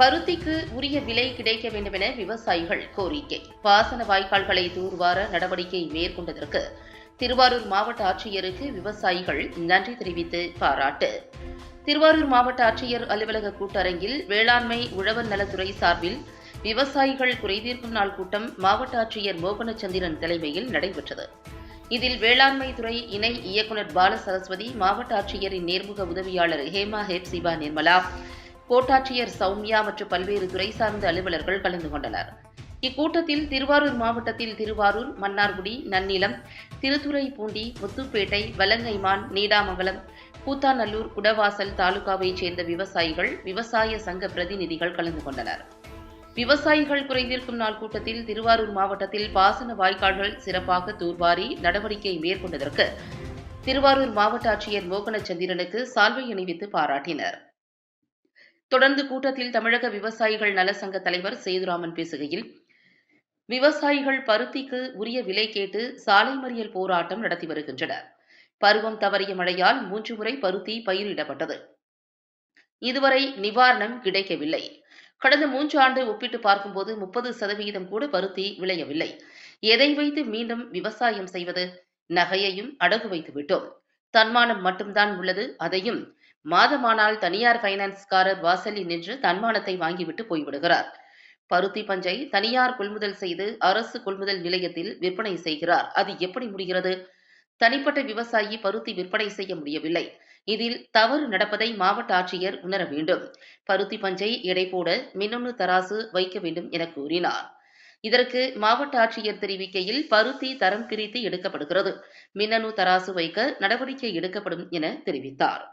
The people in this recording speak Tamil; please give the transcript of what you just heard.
பருத்திக்கு உரிய விலை கிடைக்க வேண்டும் என விவசாயிகள் கோரிக்கை. பாசன வாய்க்கால்களை தூர்வார நடவடிக்கை மேற்கொண்டதற்கு திருவாரூர் மாவட்ட ஆட்சியருக்கு விவசாயிகள் நன்றி தெரிவித்து பாராட்டு. திருவாரூர் மாவட்ட ஆட்சியர் அலுவலக கூட்டரங்கில் வேளாண்மை உழவர் நலத்துறை சார்பில் விவசாயிகள் குறைதீர்க்கும் நாள் கூட்டம் மாவட்ட ஆட்சியர் மோகனச்சந்திரன் தலைமையில் நடைபெற்றது. இதில் வேளாண்மை துறை இணை இயக்குநர் பால சரஸ்வதி மாவட்ட ஆட்சியரின் நேர்முக உதவியாளர் ஹேமா ஹேப்சிபா நிர்மலா கோட்டாட்சியர் சௌமியா மற்றும் பல்வேறு துறை சார்ந்த அலுவலர்கள் கலந்து கொண்டனர். இக்கூட்டத்தில் திருவாரூர் மாவட்டத்தில் திருவாரூர் மன்னார்குடி நன்னிலம் திருத்துறைப்பூண்டி முத்துப்பேட்டை வலங்கைமான் நீடாமங்கலம் கூத்தாநல்லூர் குடவாசல் தாலுகாவைச் சேர்ந்த விவசாயிகள் விவசாய சங்க பிரதிநிதிகள் கலந்து கொண்டனர். விவசாயிகள் குறைந்திருக்கும் நாள் கூட்டத்தில் திருவாரூர் மாவட்டத்தில் பாசன வாய்க்கால்கள் சிறப்பாக தூர்வாரி நடவடிக்கை மேற்கொண்டதற்கு திருவாரூர் மாவட்ட ஆட்சியர் மோகனச்சந்திரனுக்கு சால்வை அணிவித்து பாராட்டினர். தொடர்ந்து கூட்டத்தில் தமிழக விவசாயிகள் நல சங்க தலைவர் சேதுராமன் பேசுகையில் விவசாயிகள் பருத்திக்கு உரிய விலை கேட்டு சாலை மறியல் போராட்டம் நடத்தி வருகின்றனர். பருவம் தவறிய மழையால் மூன்று முறை பருத்தி பயிரிடப்பட்டது. இதுவரை நிவாரணம் கிடைக்கவில்லை. கடந்த மூன்று ஆண்டு ஒப்பிட்டு பார்க்கும்போது முப்பது சதவிகிதம் கூட பருத்தி விளையவில்லை. எதை வைத்து மீண்டும் விவசாயம் செய்வது? நகையையும் அடகு வைத்து விட்டோம் தன்மானம் மட்டும்தான் உள்ளது அதையும் மாதமானால் தனியார் பைனான்ஸ்காரர் வாசலில் நின்று தன்மானத்தை வாங்கிவிட்டு போய்விடுகிறார். பருத்தி பஞ்சை தனியார் கொள்முதல் செய்து அரசு கொள்முதல் நிலையத்தில் விற்பனை செய்கிறார். அது எப்படி முடிகிறது? தனிப்பட்ட விவசாயி பருத்தி விற்பனை செய்ய முடியவில்லை. இதில் தவறு நடப்பதை மாவட்ட ஆட்சியர் உணர வேண்டும். பருத்தி பஞ்சை எடை போட மின்னணு தராசு வைக்க வேண்டும் என கூறினார். இதற்கு மாவட்ட ஆட்சியர் தெரிவிக்கையில் பருத்தி தரம் பிரித்து எடுக்கப்படுகிறது. மின்னணு தராசு வைக்க நடவடிக்கை எடுக்கப்படும் என தெரிவித்தார்.